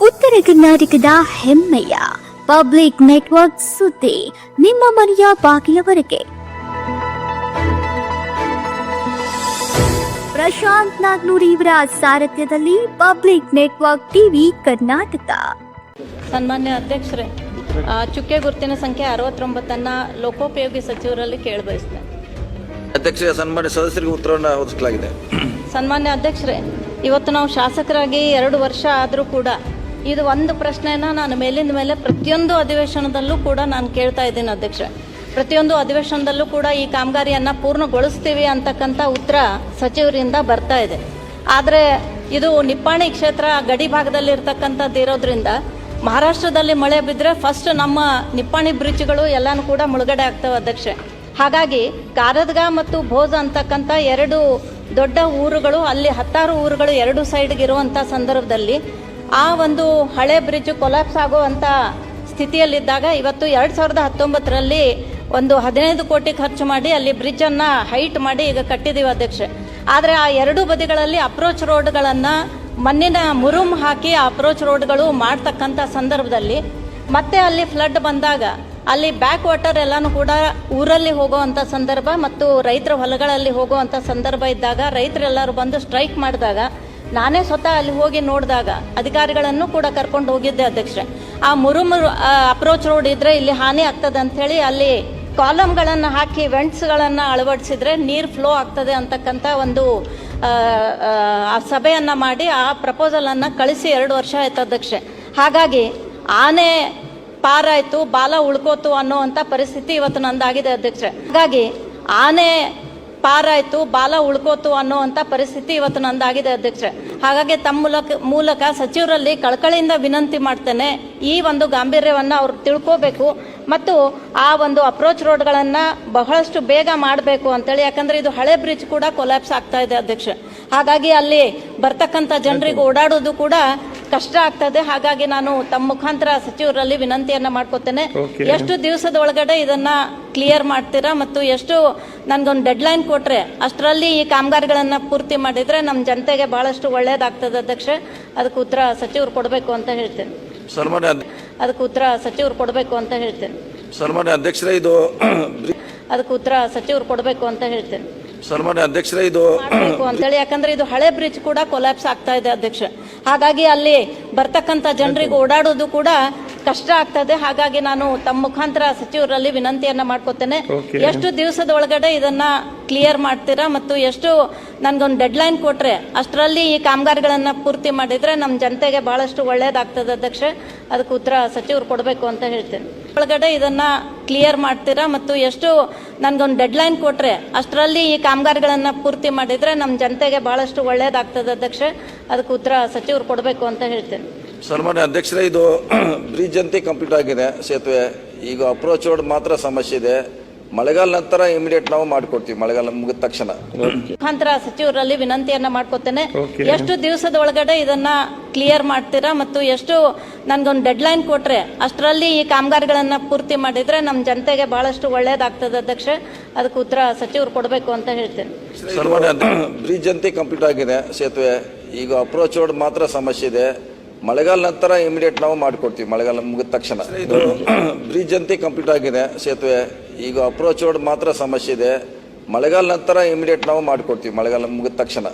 ಉತ್ತರ ಕರ್ನಾಟಕದ ಹೆಮ್ಮೆಯ ಪಬ್ಲಿಕ್ ನೆಟ್ವರ್ಕ್ ಸುದ್ದಿ ನಿಮ್ಮ ಮನೆಯ ಬಾಗಿಲವರೆಗೆ. ಪ್ರಶಾಂತ್ ನಾಗ್ನೂರ್ ಇವರ ಸಾರಥ್ಯದಲ್ಲಿ ಪಬ್ಲಿಕ್ ನೆಟ್ವರ್ಕ್ ಟಿವಿ ಕರ್ನಾಟಕ. ಸನ್ಮಾನ್ಯ ಅಧ್ಯಕ್ಷರೇ ಆ, ಚುಕ್ಕೆ ಗುರುತಿನ ಸಂಖ್ಯೆ ಅರವತ್ತೊಂಬತ್ತನ್ನು ಲೋಕೋಪಯೋಗಿ ಸಚಿವರಲ್ಲಿ ಕೇಳಬಯಸ್ತೇನೆ ಅಧ್ಯಕ್ಷರ ಸನ್ಮಾನ್ಯ ಸದಸ್ಯರಿಗೆ ಉತ್ತರವನ್ನು ಒದಗಿಸಲಾಗಿದೆ. ಸನ್ಮಾನ್ಯ ಅಧ್ಯಕ್ಷರೇ ಇವತ್ತು ನಾವು ಶಾಸಕರಾಗಿ ಎರಡು ವರ್ಷ ಆದರೂ ಕೂಡ ಇದು ಒಂದು ಪ್ರಶ್ನೆನ ನಾನು ಮೇಲಿಂದ ಮೇಲೆ ಪ್ರತಿಯೊಂದು ಅಧಿವೇಶನದಲ್ಲೂ ಕೂಡ ನಾನು ಕೇಳ್ತಾ ಇದ್ದೀನಿ ಅಧ್ಯಕ್ಷ ಪ್ರತಿಯೊಂದು ಅಧಿವೇಶನದಲ್ಲೂ ಕೂಡ ಈ ಕಾಮಗಾರಿಯನ್ನು ಪೂರ್ಣಗೊಳಿಸ್ತೀವಿ ಅಂತಕ್ಕಂಥ ಉತ್ತರ ಸಚಿವರಿಂದ ಬರ್ತಾ ಇದೆ. ಆದರೆ ಇದು ನಿಪ್ಪಾಣಿ ಕ್ಷೇತ್ರ ಗಡಿ ಭಾಗದಲ್ಲಿ ಇರೋದ್ರಿಂದ ಮಹಾರಾಷ್ಟ್ರದಲ್ಲಿ ಮಳೆ ಬಿದ್ದರೆ ಫಸ್ಟ್ ನಮ್ಮ ನಿಪ್ಪಾಣಿ ಬ್ರಿಡ್ಜ್ಗಳು ಎಲ್ಲನೂ ಕೂಡ ಮುಳುಗಡೆ ಆಗ್ತವೆ ಅಧ್ಯಕ್ಷೆ ಹಾಗಾಗಿ ಕಾರದ್ಗ ಮತ್ತು ಭೋಜ್ ಅಂತಕ್ಕಂಥ ಎರಡು ದೊಡ್ಡ ಊರುಗಳು, ಅಲ್ಲಿ ಹತ್ತಾರು ಊರುಗಳು ಎರಡು ಸೈಡ್ಗೆ ಇರುವಂಥ ಸಂದರ್ಭದಲ್ಲಿ ಆ ಒಂದು ಹಳೆ ಬ್ರಿಡ್ಜ್ ಕೊಲಾಪ್ಸ್ ಆಗುವಂಥ ಸ್ಥಿತಿಯಲ್ಲಿದ್ದಾಗ ಇವತ್ತು ಎರಡು ಸಾವಿರದ ಹತ್ತೊಂಬತ್ತರಲ್ಲಿ ಒಂದು ಹದಿನೈದು ಕೋಟಿ ಖರ್ಚು ಮಾಡಿ ಅಲ್ಲಿ ಬ್ರಿಡ್ಜನ್ನು ಹೈಟ್ ಮಾಡಿ ಈಗ ಕಟ್ಟಿದ್ದೀವಿ ಅಧ್ಯಕ್ಷೆ ಆದರೆ ಆ ಎರಡೂ ಬದಿಗಳಲ್ಲಿ ಅಪ್ರೋಚ್ ರೋಡ್ಗಳನ್ನು ಮಣ್ಣಿನ ಮುರುಮ್ ಹಾಕಿ ಅಪ್ರೋಚ್ ರೋಡ್ಗಳು ಮಾಡ್ತಕ್ಕಂಥ ಸಂದರ್ಭದಲ್ಲಿ ಮತ್ತೆ ಅಲ್ಲಿ ಫ್ಲಡ್ ಬಂದಾಗ ಅಲ್ಲಿ ಬ್ಯಾಕ್ ವಾಟರ್ ಎಲ್ಲಾನು ಕೂಡ ಊರಲ್ಲಿ ಹೋಗುವಂಥ ಸಂದರ್ಭ ಮತ್ತು ರೈತರ ಹೊಲಗಳಲ್ಲಿ ಹೋಗುವಂಥ ಸಂದರ್ಭ ಇದ್ದಾಗ ರೈತರೆಲ್ಲರೂ ಬಂದು ಸ್ಟ್ರೈಕ್ ಮಾಡಿದಾಗ ನಾನೇ ಸ್ವತಃ ಅಲ್ಲಿ ಹೋಗಿ ನೋಡಿದಾಗ ಅಧಿಕಾರಿಗಳನ್ನು ಕೂಡ ಕರ್ಕೊಂಡು ಹೋಗಿದ್ದೆ ಅಧ್ಯಕ್ಷೆ ಆ ಮುರುಮುರು ಅಪ್ರೋಚ್ ರೋಡ್ ಇದ್ರೆ ಇಲ್ಲಿ ಹಾನಿ ಆಗ್ತದೆ ಅಂಥೇಳಿ ಅಲ್ಲಿ ಕಾಲಮ್ಗಳನ್ನು ಹಾಕಿ ವೆಂಟ್ಸ್ಗಳನ್ನು ಅಳವಡಿಸಿದ್ರೆ ನೀರು ಫ್ಲೋ ಆಗ್ತದೆ ಅಂತಕ್ಕಂಥ ಒಂದು, ಆ ಸಭೆಯನ್ನು ಮಾಡಿ ಆ ಪ್ರಪೋಸಲನ್ನು ಕಳಿಸಿ ಎರಡು ವರ್ಷ ಆಯ್ತು ಅಧ್ಯಕ್ಷೆ ಹಾಗಾಗಿ ಆನೆ ಪಾರಾಯ್ತು ಬಾಲ ಉಳ್ಕೋತು ಅನ್ನುವಂಥ ಪರಿಸ್ಥಿತಿ ಇವತ್ತು ನಂದಾಗಿದೆ ಅಧ್ಯಕ್ಷ ಹಾಗಾಗಿ ಆನೆ ಪಾರಾಯ್ತು ಬಾಲ ಉಳ್ಕೋತು ಅನ್ನುವಂಥ ಪರಿಸ್ಥಿತಿ ಇವತ್ತು ನಂದಾಗಿದೆ ಅಧ್ಯಕ್ಷ ಹಾಗಾಗಿ ತಮ್ಮ ಮೂಲಕ ಮೂಲಕ ಸಚಿವರಲ್ಲಿ ಕಳಕಳಿಯಿಂದ ವಿನಂತಿ ಮಾಡ್ತೇನೆ, ಈ ಒಂದು ಗಾಂಭೀರ್ಯವನ್ನು ಅವ್ರು ತಿಳ್ಕೋಬೇಕು ಮತ್ತು ಆ ಒಂದು ಅಪ್ರೋಚ್ ರೋಡ್ಗಳನ್ನು ಬಹಳಷ್ಟು ಬೇಗ ಮಾಡಬೇಕು ಅಂತೇಳಿ, ಯಾಕಂದರೆ ಇದು ಹಳೆ ಬ್ರಿಡ್ಜ್ ಕೂಡ ಕೊಲ್ಯಾಪ್ಸ್ ಆಗ್ತಾ ಇದೆ ಅಧ್ಯಕ್ಷ ಹಾಗಾಗಿ ಅಲ್ಲಿ ಬರ್ತಕ್ಕಂಥ ಜನರಿಗೆ ಓಡಾಡೋದು ಕೂಡ ಕಷ್ಟ ಆಗ್ತದೆ. ಹಾಗಾಗಿ ನಾನು ತಮ್ಮ ಮುಖಾಂತರ ಸಚಿವರಲ್ಲಿ ವಿನಂತಿಯನ್ನ ಮಾಡ್ಕೋತೇನೆ. ಎಷ್ಟು ದಿವಸದ ಒಳಗಡೆ ಇದನ್ನ ಕ್ಲಿಯರ್ ಮಾಡ್ತೀರಾ ಮತ್ತು ಎಷ್ಟು ನನ್ಗೊಂದು ಡೆಡ್ಲೈನ್ ಕೊಟ್ರೆ ಅಷ್ಟರಲ್ಲಿ ಈ ಕಾಮಗಾರಿಗಳನ್ನ ಪೂರ್ತಿ ಮಾಡಿದ್ರೆ ನಮ್ಮ ಜನತೆಗೆ ಬಹಳಷ್ಟು ಒಳ್ಳೇದಾಗ್ತದೆ ಅಧ್ಯಕ್ಷ ಅದಕ್ಕೆ ಉತ್ತರ ಸಚಿವರು ಕೊಡಬೇಕು ಅಂತ ಹೇಳ್ತೇನೆ. ಅದಕ್ಕೆ ಉತ್ತರ ಸಚಿವರು ಕೊಡಬೇಕು ಅಂತ ಹೇಳ್ತೇನೆ. ಸನ್ಮಾನ್ಯ ಅಧ್ಯಕ್ಷರೇ ಇದು ಅದಕ್ಕೆ ಉತ್ತರ ಸಚಿವರು ಕೊಡಬೇಕು ಅಂತ ಹೇಳ್ತೇನೆ. ಸನ್ಮಾನ್ಯ ಅಧ್ಯಕ್ಷರೇ ಇದು ಮಾಡಬೇಕು ಅಂತೇಳಿ. ಯಾಕಂದ್ರೆ ಇದು ಹಳೆ ಬ್ರಿಡ್ಜ್ ಕೂಡ ಕೊಲ್ಯಾಪ್ಸ್ ಆಗ್ತಾ ಇದೆ ಅಧ್ಯಕ್ಷ ಹಾಗಾಗಿ ಅಲ್ಲಿ ಬರ್ತಕ್ಕಂಥ ಜನರಿಗೆ ಓಡಾಡೋದು ಕೂಡ ಕಷ್ಟ ಆಗ್ತದೆ ಹಾಗಾಗಿ ನಾನು ತಮ್ಮ ಮುಖಾಂತರ ಸಚಿವರಲ್ಲಿ ವಿನಂತಿಯನ್ನ ಮಾಡ್ಕೋತೇನೆ. ಎಷ್ಟು ದಿವಸದ ಒಳಗಡೆ ಇದನ್ನ ಕ್ಲಿಯರ್ ಮಾಡ್ತೀರಾ ಮತ್ತು ಎಷ್ಟು ನನ್ಗೊಂದು ಡೆಡ್ಲೈನ್ ಕೊಟ್ರೆ ಅಷ್ಟರಲ್ಲಿ ಈ ಕಾಮಗಾರಿಗಳನ್ನ ಪೂರ್ತಿ ಮಾಡಿದ್ರೆ ನಮ್ಮ ಜನತೆಗೆ ಬಹಳಷ್ಟು ಒಳ್ಳೇದಾಗ್ತದೆ ಅಧ್ಯಕ್ಷ ಅದಕ್ಕೆ ಉತ್ತರ ಸಚಿವರು ಕೊಡಬೇಕು ಅಂತ ಹೇಳ್ತೇನೆ. ಒಳಗಡೆ ಇದನ್ನ ಕ್ಲಿಯರ್ ಮಾಡ್ತೀರಾ? ಮತ್ತು ಎಷ್ಟು ನನ್ಗೊಂದು ಡೆಡ್ಲೈನ್ ಕೊಟ್ಟರೆ ಅಷ್ಟರಲ್ಲಿ ಈ ಕಾಮಗಾರಿಗಳನ್ನು ಪೂರ್ತಿ ಮಾಡಿದರೆ ನಮ್ಮ ಜನತೆಗೆ ಭಾಳಷ್ಟು ಒಳ್ಳೆಯದಾಗ್ತದೆ ಅಧ್ಯಕ್ಷ ಅದಕ್ಕೆ ಉತ್ತರ ಸಚಿವರು ಕೊಡಬೇಕು ಅಂತ ಹೇಳ್ತೇನೆ. ಸನ್ಮಾನ್ಯ ಅಧ್ಯಕ್ಷರೇ, ಇದು ಬ್ರಿಜ್ ಅಂತೆ ಕಂಪ್ಲೀಟ್ ಆಗಿದೆ. ಸೇತುವೆ, ಈಗ ಅಪ್ರೋಚ್ ರೋಡ್ ಮಾತ್ರ ಸಮಸ್ಯೆ ಇದೆ. ಮಳೆಗಾಲ ನಂತರ ಇಮಿಡಿಯೇಟ್ ನಾವು ಮಾಡ್ಕೊಡ್ತೀವಿ ಮಳೆಗಾಲ ಮುಗಿದ ತಕ್ಷಣ. ಮುಖಾಂತರ ಸಚಿವರಲ್ಲಿ ವಿನಂತಿಯನ್ನ ಮಾಡ್ಕೊತೇನೆ. ಎಷ್ಟು ದಿವಸದ ಒಳಗಡೆ ಇದನ್ನ ಕ್ಲಿಯರ್ ಮಾಡ್ತೀರಾ ಮತ್ತು ಎಷ್ಟು ನನ್ಗೊಂದು ಡೆಡ್ಲೈನ್ ಕೊಟ್ರೆ ಅಷ್ಟರಲ್ಲಿ ಈ ಕಾಮಗಾರಿಗಳನ್ನ ಪೂರ್ತಿ ಮಾಡಿದ್ರೆ ನಮ್ಮ ಜನತೆಗೆ ಬಹಳಷ್ಟು ಒಳ್ಳೇದಾಗ್ತದೆ ಅಧ್ಯಕ್ಷ ಅದಕ್ಕೆ ಉತ್ತರ ಸಚಿವರು ಕೊಡಬೇಕು ಅಂತ ಹೇಳ್ತೇನೆ. ಬ್ರಿಡ್ಜ್ ಅಂತೆ ಕಂಪ್ಲೀಟ್ ಆಗಿದೆ. ಸೇತುವೆ ಈಗ ಅಪ್ರೋಚ್ ರೋಡ್ ಮಾತ್ರ ಸಮಸ್ಯೆ ಇದೆ. ಮಳೆಗಾಲ ನಂತರ ಇಮಿಡಿಯೇಟ್ ನಾವು ಮಾಡಿಕೊಡ್ತೀವಿ ಮಳೆಗಾಲ ಮುಗಿದ ತಕ್ಷಣ. ಇದು ಬ್ರಿಡ್ಜ್ ಅಂತೆ ಕಂಪ್ಲೀಟ್ ಆಗಿದೆ ಸೇತುವೆ. ಈಗ ಅಪ್ರೋಚ್ ರೋಡ್ ಮಾತ್ರ ಸಮಸ್ಯೆ ಇದೆ. ಮಳೆಗಾಲ ನಂತರ ಇಮಿಡಿಯೇಟ್ ನಾವು ಮಾಡಿಕೊಡ್ತೀವಿ ಮಳೆಗಾಲ ಮುಗಿದ ತಕ್ಷಣ.